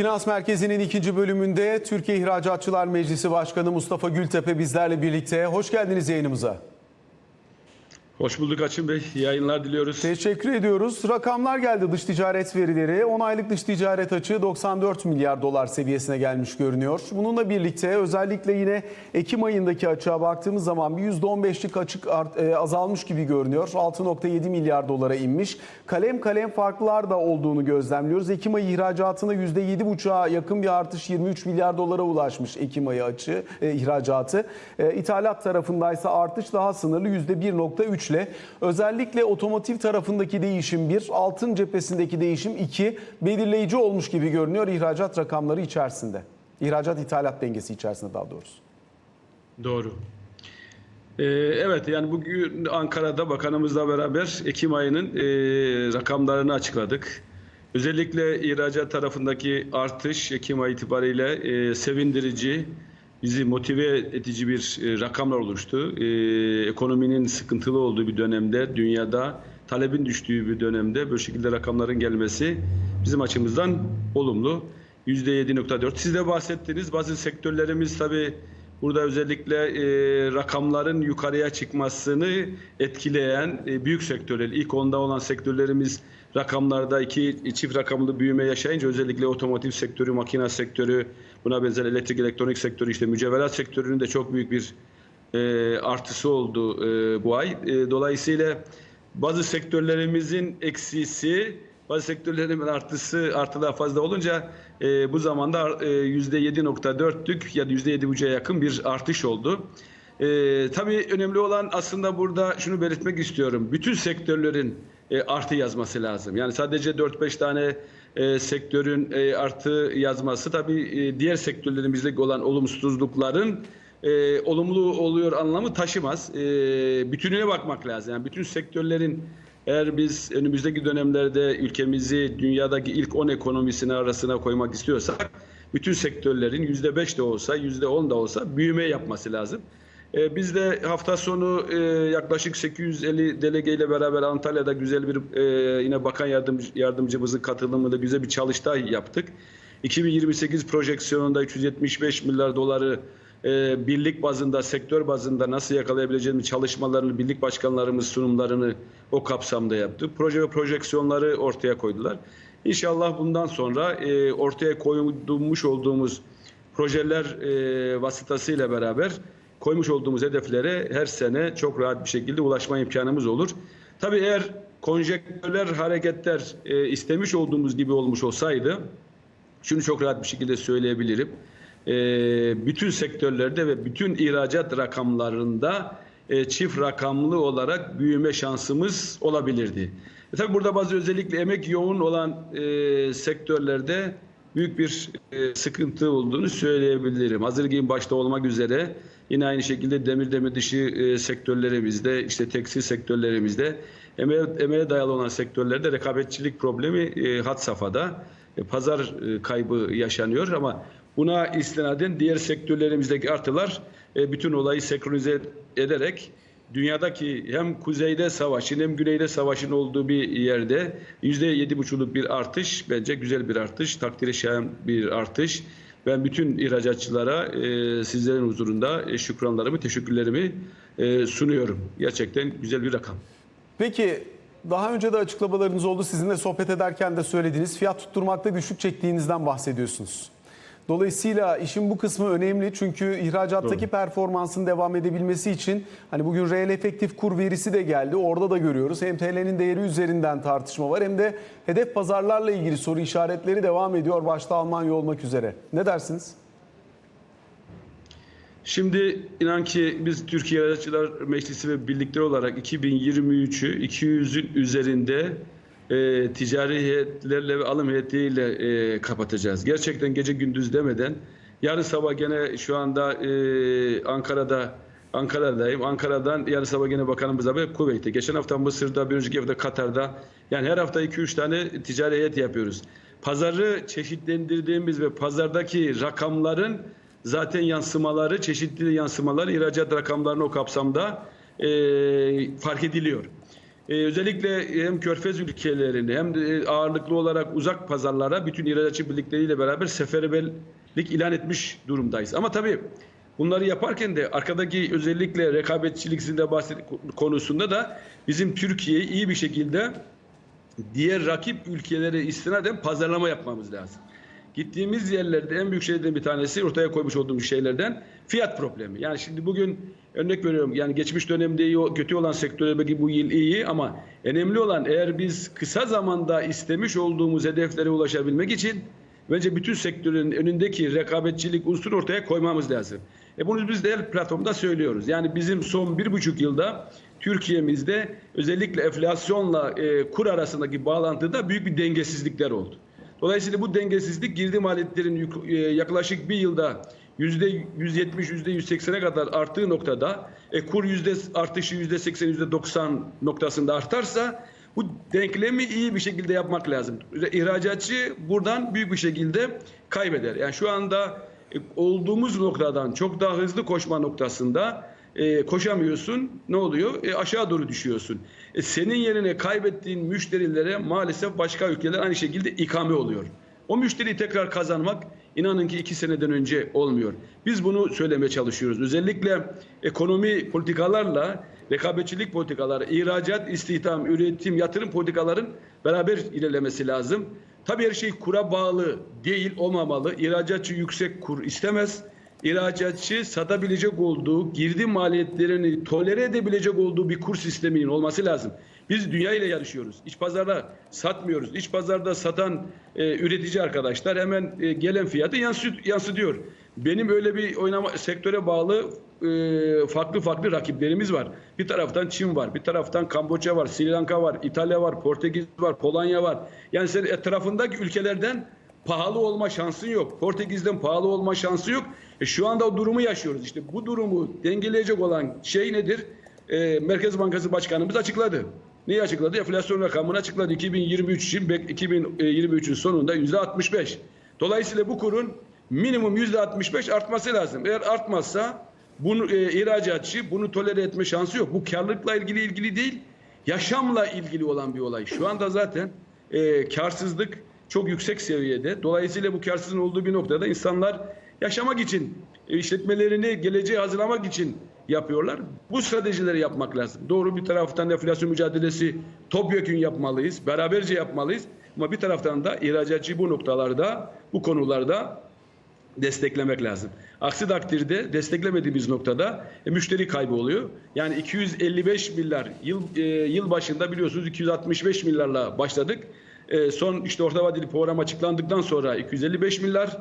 Finans Merkezi'nin ikinci bölümünde Türkiye İhracatçılar Meclisi Başkanı Mustafa Gültepe bizlerle birlikte. Hoş geldiniz yayınımıza. Hoş bulduk Açın Bey. İyi yayınlar diliyoruz. Teşekkür ediyoruz. Rakamlar geldi dış ticaret verileri. 10 aylık dış ticaret açığı 94 milyar dolar seviyesine gelmiş görünüyor. Bununla birlikte özellikle yine Ekim ayındaki açığa baktığımız zaman bir %15'lik açık e, azalmış gibi görünüyor. 6.7 milyar dolara inmiş. Kalem kalem farklar da olduğunu gözlemliyoruz. Ekim ayı ihracatına %7,5'a yakın bir artış 23 milyar dolara ulaşmış Ekim ayı açığı e, ihracatı. E, ithalat tarafındaysa artış daha sınırlı %1.3 ile. Özellikle otomotiv tarafındaki değişim bir, altın cephesindeki değişim iki belirleyici olmuş gibi görünüyor ihracat rakamları içerisinde. İhracat ithalat dengesi içerisinde daha doğrusu. Doğru. Ee, evet yani bugün Ankara'da bakanımızla beraber Ekim ayının e, rakamlarını açıkladık. Özellikle ihracat tarafındaki artış Ekim ayı itibariyle e, sevindirici, bizi motive edici bir e, rakamlar oluştu. E, ekonominin sıkıntılı olduğu bir dönemde, dünyada talebin düştüğü bir dönemde böyle şekilde rakamların gelmesi bizim açımızdan olumlu. %7.4. Siz de bahsettiniz. Bazı sektörlerimiz tabii burada özellikle e, rakamların yukarıya çıkmasını etkileyen e, büyük sektörler. İlk onda olan sektörlerimiz rakamlarda iki çift rakamlı büyüme yaşayınca özellikle otomotiv sektörü, makine sektörü, buna benzer elektrik elektronik sektörü, işte mücevherat sektörünün de çok büyük bir e, artısı oldu e, bu ay. E, dolayısıyla bazı sektörlerimizin eksisi, bazı sektörlerin artısı artı daha fazla olunca e, bu zamanda e, %7.4'lük ya da %7.5'a yakın bir artış oldu. E, tabii önemli olan aslında burada şunu belirtmek istiyorum. Bütün sektörlerin e, artı yazması lazım. Yani sadece 4-5 tane e, sektörün e, artı yazması tabii e, diğer sektörlerimizdeki olan olumsuzlukların e, olumlu oluyor anlamı taşımaz. E, bütününe bakmak lazım. Yani bütün sektörlerin eğer biz önümüzdeki dönemlerde ülkemizi dünyadaki ilk 10 ekonomisinin arasına koymak istiyorsak bütün sektörlerin %5 de olsa %10 da olsa büyüme yapması lazım. E, biz de hafta sonu e, yaklaşık 850 delegeyle beraber Antalya'da güzel bir e, yine bakan yardımcı, yardımcımızın katılımıyla güzel bir çalıştay yaptık. 2028 projeksiyonunda 375 milyar doları e, birlik bazında, sektör bazında nasıl yakalayabileceğimiz çalışmalarını, birlik başkanlarımız sunumlarını o kapsamda yaptı. Proje ve projeksiyonları ortaya koydular. İnşallah bundan sonra e, ortaya koymuş olduğumuz projeler e, vasıtasıyla beraber koymuş olduğumuz hedeflere her sene çok rahat bir şekilde ulaşma imkanımız olur. Tabii eğer konjektörler, hareketler e, istemiş olduğumuz gibi olmuş olsaydı şunu çok rahat bir şekilde söyleyebilirim. E, bütün sektörlerde ve bütün ihracat rakamlarında e, çift rakamlı olarak büyüme şansımız olabilirdi. E, tabii burada bazı özellikle emek yoğun olan e, sektörlerde büyük bir e, sıkıntı olduğunu söyleyebilirim. Hazır giyim başta olmak üzere yine aynı şekilde demir demir dışı e, sektörlerimizde, işte tekstil sektörlerimizde emeğe, emeğe dayalı olan sektörlerde rekabetçilik problemi e, had safhada. E, pazar e, kaybı yaşanıyor ama buna istinaden diğer sektörlerimizdeki artılar e, bütün olayı senkronize ederek dünyadaki hem kuzeyde savaşın hem güneyde savaşın olduğu bir yerde %7,5'luk bir artış bence güzel bir artış, takdire şayan bir artış. Ben bütün ihracatçılara e, sizlerin huzurunda e, şükranlarımı, teşekkürlerimi sunuyorum. Gerçekten güzel bir rakam. Peki daha önce de açıklamalarınız oldu. Sizinle sohbet ederken de söylediniz. Fiyat tutturmakta güçlük çektiğinizden bahsediyorsunuz. Dolayısıyla işin bu kısmı önemli çünkü ihracattaki Doğru. performansın devam edebilmesi için hani bugün reel efektif kur verisi de geldi. Orada da görüyoruz. Hem TL'nin değeri üzerinden tartışma var hem de hedef pazarlarla ilgili soru işaretleri devam ediyor. Başta Almanya olmak üzere. Ne dersiniz? Şimdi inan ki biz Türkiye İhracatçılar Meclisi ve birlikleri olarak 2023'ü 200'ün üzerinde e, ticari heyetlerle ve alım heyetiyle e, kapatacağız. Gerçekten gece gündüz demeden yarın sabah gene şu anda e, Ankara'da Ankara'dayım. Ankara'dan yarın sabah gene bakanımızla ve Kuveyt'te. Geçen hafta Mısır'da, bir önceki hafta Katar'da. Yani her hafta 2-3 tane ticari heyet yapıyoruz. Pazarı çeşitlendirdiğimiz ve pazardaki rakamların zaten yansımaları, çeşitli yansımalar ihracat rakamlarının o kapsamda e, fark ediliyor. E, özellikle hem Körfez ülkelerini hem de ağırlıklı olarak uzak pazarlara bütün ihracatçı birlikleriyle beraber seferberlik ilan etmiş durumdayız. Ama tabii bunları yaparken de arkadaki özellikle rekabetçilik sizin de bahset konusunda da bizim Türkiye'yi iyi bir şekilde diğer rakip ülkelere istinaden pazarlama yapmamız lazım. Gittiğimiz yerlerde en büyük şeylerden bir tanesi ortaya koymuş olduğumuz şeylerden fiyat problemi. Yani şimdi bugün örnek veriyorum yani geçmiş dönemde iyi, kötü olan sektörde belki bu yıl iyi ama önemli olan eğer biz kısa zamanda istemiş olduğumuz hedeflere ulaşabilmek için bence bütün sektörün önündeki rekabetçilik unsuru ortaya koymamız lazım. E bunu biz de el platformda söylüyoruz. Yani bizim son bir buçuk yılda Türkiye'mizde özellikle enflasyonla e, kur arasındaki bağlantıda büyük bir dengesizlikler oldu. Dolayısıyla bu dengesizlik girdi maliyetlerin e, yaklaşık bir yılda yüzde 170, yüzde 180'e kadar arttığı noktada e, kur yüzde artışı yüzde 80, yüzde 90 noktasında artarsa bu denklemi iyi bir şekilde yapmak lazım. İhracatçı buradan büyük bir şekilde kaybeder. Yani şu anda e, olduğumuz noktadan çok daha hızlı koşma noktasında e, koşamıyorsun. Ne oluyor? E, aşağı doğru düşüyorsun. E, senin yerine kaybettiğin müşterilere maalesef başka ülkeler aynı şekilde ikame oluyor. O müşteriyi tekrar kazanmak inanın ki iki seneden önce olmuyor. Biz bunu söylemeye çalışıyoruz. Özellikle ekonomi politikalarla rekabetçilik politikaları, ihracat, istihdam, üretim, yatırım politikaların beraber ilerlemesi lazım. Tabii her şey kura bağlı değil, olmamalı. İhracatçı yüksek kur istemez. İhracatçı satabilecek olduğu, girdi maliyetlerini tolere edebilecek olduğu bir kur sisteminin olması lazım. Biz dünya ile yarışıyoruz. İç pazarda satmıyoruz. İç pazarda satan e, üretici arkadaşlar hemen e, gelen fiyatı yansıt, yansıtıyor. Benim öyle bir oynama sektöre bağlı e, farklı farklı rakiplerimiz var. Bir taraftan Çin var, bir taraftan Kamboçya var, Sri Lanka var, İtalya var, Portekiz var, Polonya var. Yani sen etrafındaki ülkelerden pahalı olma şansın yok. Portekiz'den pahalı olma şansı yok. E şu anda o durumu yaşıyoruz. İşte bu durumu dengeleyecek olan şey nedir? E, Merkez Bankası Başkanımız açıkladı. Neyi açıkladı? Enflasyon rakamını açıkladı. 2023 için bek- 2023'ün sonunda yüzde 65. Dolayısıyla bu kurun minimum yüzde 65 artması lazım. Eğer artmazsa bunu e, ihracatçı bunu tolere etme şansı yok. Bu karlılıkla ilgili ilgili değil, yaşamla ilgili olan bir olay. Şu anda zaten e, karsızlık çok yüksek seviyede. Dolayısıyla bu karsızlığın olduğu bir noktada insanlar yaşamak için, e, işletmelerini geleceğe hazırlamak için yapıyorlar. Bu stratejileri yapmak lazım. Doğru bir taraftan enflasyon mücadelesi topyekun yapmalıyız, beraberce yapmalıyız. Ama bir taraftan da ihracatçıyı bu noktalarda, bu konularda desteklemek lazım. Aksi takdirde desteklemediğimiz noktada e, müşteri kaybı oluyor. Yani 255 milyar yıl e, yıl başında biliyorsunuz 265 milyarla başladık. E, son işte orta vadeli program açıklandıktan sonra 255 milyar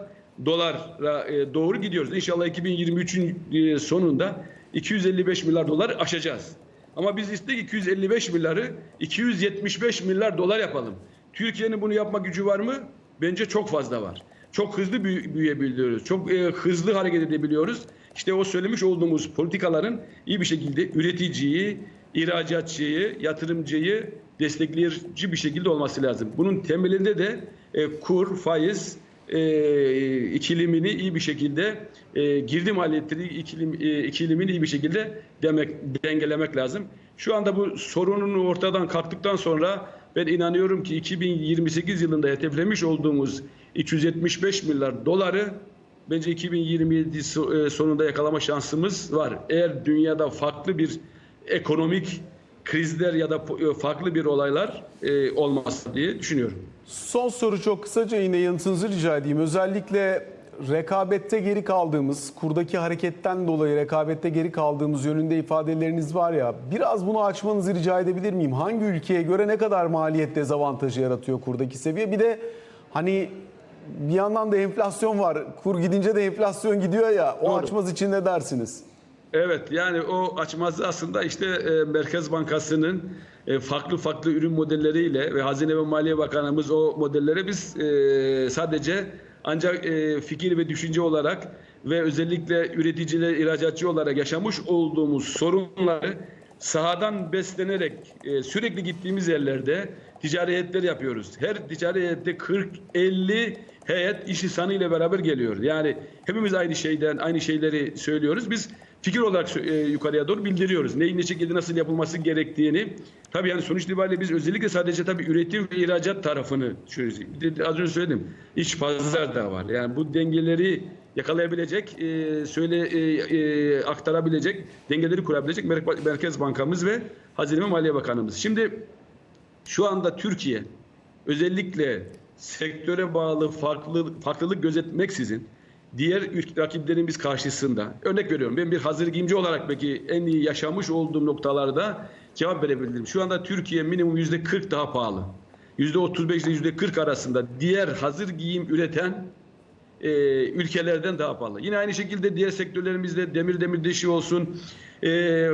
dolara e, doğru gidiyoruz. İnşallah 2023'ün e, sonunda 255 milyar dolar aşacağız. Ama biz istedik 255 milyarı 275 milyar dolar yapalım. Türkiye'nin bunu yapma gücü var mı? Bence çok fazla var. Çok hızlı büyü- büyüyebiliyoruz. Çok e, hızlı hareket edebiliyoruz. İşte o söylemiş olduğumuz politikaların iyi bir şekilde üreticiyi, ihracatçıyı, yatırımcıyı destekleyici bir şekilde olması lazım. Bunun temelinde de e, kur, faiz, e, ikilimini iyi bir şekilde e, girdi maliyetleri ikilim, e, ikilimini iyi bir şekilde demek dengelemek lazım. Şu anda bu sorunun ortadan kalktıktan sonra ben inanıyorum ki 2028 yılında hedeflemiş olduğumuz 275 milyar doları bence 2027 so- e, sonunda yakalama şansımız var. Eğer dünyada farklı bir ekonomik krizler ya da e, farklı bir olaylar e, olmaz diye düşünüyorum. Son soru çok kısaca yine yanıtınızı rica edeyim. Özellikle rekabette geri kaldığımız, kurdaki hareketten dolayı rekabette geri kaldığımız yönünde ifadeleriniz var ya. Biraz bunu açmanızı rica edebilir miyim? Hangi ülkeye göre ne kadar maliyet dezavantajı yaratıyor kurdaki seviye? Bir de hani bir yandan da enflasyon var. Kur gidince de enflasyon gidiyor ya. O Doğru. açmaz için ne dersiniz? Evet yani o açmazı aslında işte e, Merkez Bankası'nın e, farklı farklı ürün modelleriyle ve Hazine ve Maliye Bakanımız o modelleri biz e, sadece ancak e, fikir ve düşünce olarak ve özellikle üreticiler, ihracatçı olarak yaşamış olduğumuz sorunları sahadan beslenerek e, sürekli gittiğimiz yerlerde ticari heyetler yapıyoruz. Her ticari heyette 40-50 heyet iş insanı ile beraber geliyor. Yani hepimiz aynı şeyden aynı şeyleri söylüyoruz. Biz fikir olarak e, yukarıya doğru bildiriyoruz. Neyin ne şekilde nasıl yapılması gerektiğini. Tabii yani sonuç itibariyle biz özellikle sadece tabii üretim ve ihracat tarafını çözüyoruz. Az önce söyledim. İç pazar da var. Yani bu dengeleri yakalayabilecek, e, söyle e, e, aktarabilecek, dengeleri kurabilecek Mer- Merkez Bankamız ve Hazine ve Maliye Bakanımız. Şimdi şu anda Türkiye özellikle sektöre bağlı farklı farklılık gözetmeksizin diğer rakiplerimiz karşısında örnek veriyorum ben bir hazır giyimci olarak belki en iyi yaşamış olduğum noktalarda cevap verebilirim. Şu anda Türkiye minimum yüzde 40 daha pahalı. Yüzde 35 ile yüzde 40 arasında diğer hazır giyim üreten e, ülkelerden daha pahalı. Yine aynı şekilde diğer sektörlerimizde demir demir deşi olsun e,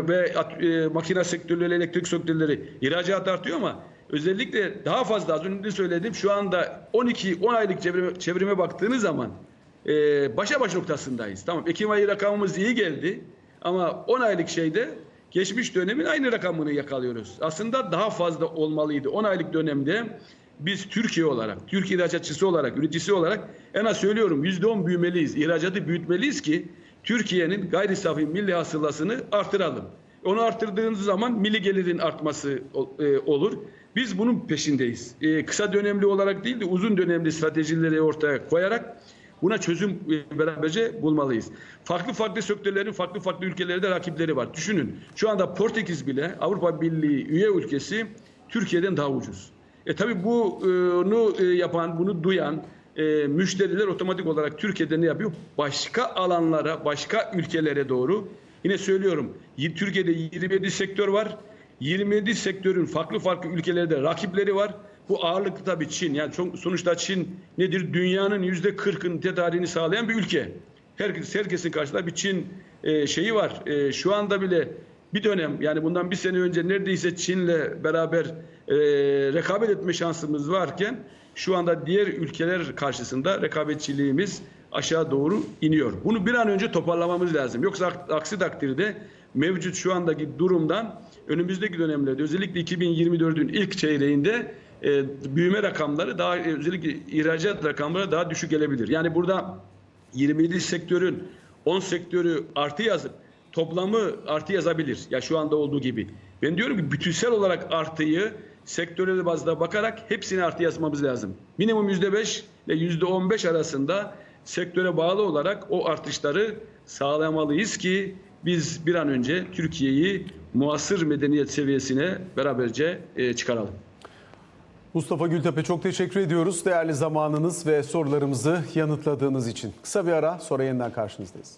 ve at- e, makine sektörleri, elektrik sektörleri ihracat artıyor ama özellikle daha fazla az önce söyledim şu anda 12-10 aylık çevrime, çevrime baktığınız zaman e, başa baş noktasındayız. Tamam Ekim ayı rakamımız iyi geldi ama 10 aylık şeyde geçmiş dönemin aynı rakamını yakalıyoruz. Aslında daha fazla olmalıydı. 10 aylık dönemde biz Türkiye olarak, Türkiye ihracatçısı olarak, üreticisi olarak en az söylüyorum %10 büyümeliyiz. İhracatı büyütmeliyiz ki Türkiye'nin gayri safi milli hasılasını artıralım. Onu arttırdığınız zaman milli gelirin artması e, olur. Biz bunun peşindeyiz. E, kısa dönemli olarak değil de uzun dönemli stratejileri ortaya koyarak Buna çözüm e, beraberce bulmalıyız. Farklı farklı sektörlerin farklı farklı ülkelerde rakipleri var. Düşünün şu anda Portekiz bile Avrupa Birliği üye ülkesi Türkiye'den daha ucuz. E tabi bunu e, yapan, bunu duyan e, müşteriler otomatik olarak Türkiye'de ne yapıyor? Başka alanlara, başka ülkelere doğru yine söylüyorum Türkiye'de 27 sektör var. 27 sektörün farklı farklı ülkelerde rakipleri var. Bu ağırlıklı tabii Çin. Yani sonuçta Çin nedir? Dünyanın yüzde 40'ın tedariğini sağlayan bir ülke. Herkes, herkesin karşısında bir Çin e, şeyi var. E, şu anda bile bir dönem yani bundan bir sene önce neredeyse Çin'le beraber e, rekabet etme şansımız varken şu anda diğer ülkeler karşısında rekabetçiliğimiz aşağı doğru iniyor. Bunu bir an önce toparlamamız lazım. Yoksa aksi takdirde mevcut şu andaki durumdan önümüzdeki dönemlerde özellikle 2024'ün ilk çeyreğinde e, büyüme rakamları daha e, özellikle ihracat rakamları daha düşük gelebilir. Yani burada 27 sektörün 10 sektörü artı yazıp toplamı artı yazabilir. Ya şu anda olduğu gibi. Ben diyorum ki bütünsel olarak artıyı sektörel bazda bakarak hepsini artı yazmamız lazım. Minimum %5 ile %15 arasında sektöre bağlı olarak o artışları sağlamalıyız ki biz bir an önce Türkiye'yi muasır medeniyet seviyesine beraberce e, çıkaralım. Mustafa Gültepe çok teşekkür ediyoruz değerli zamanınız ve sorularımızı yanıtladığınız için. Kısa bir ara sonra yeniden karşınızdayız.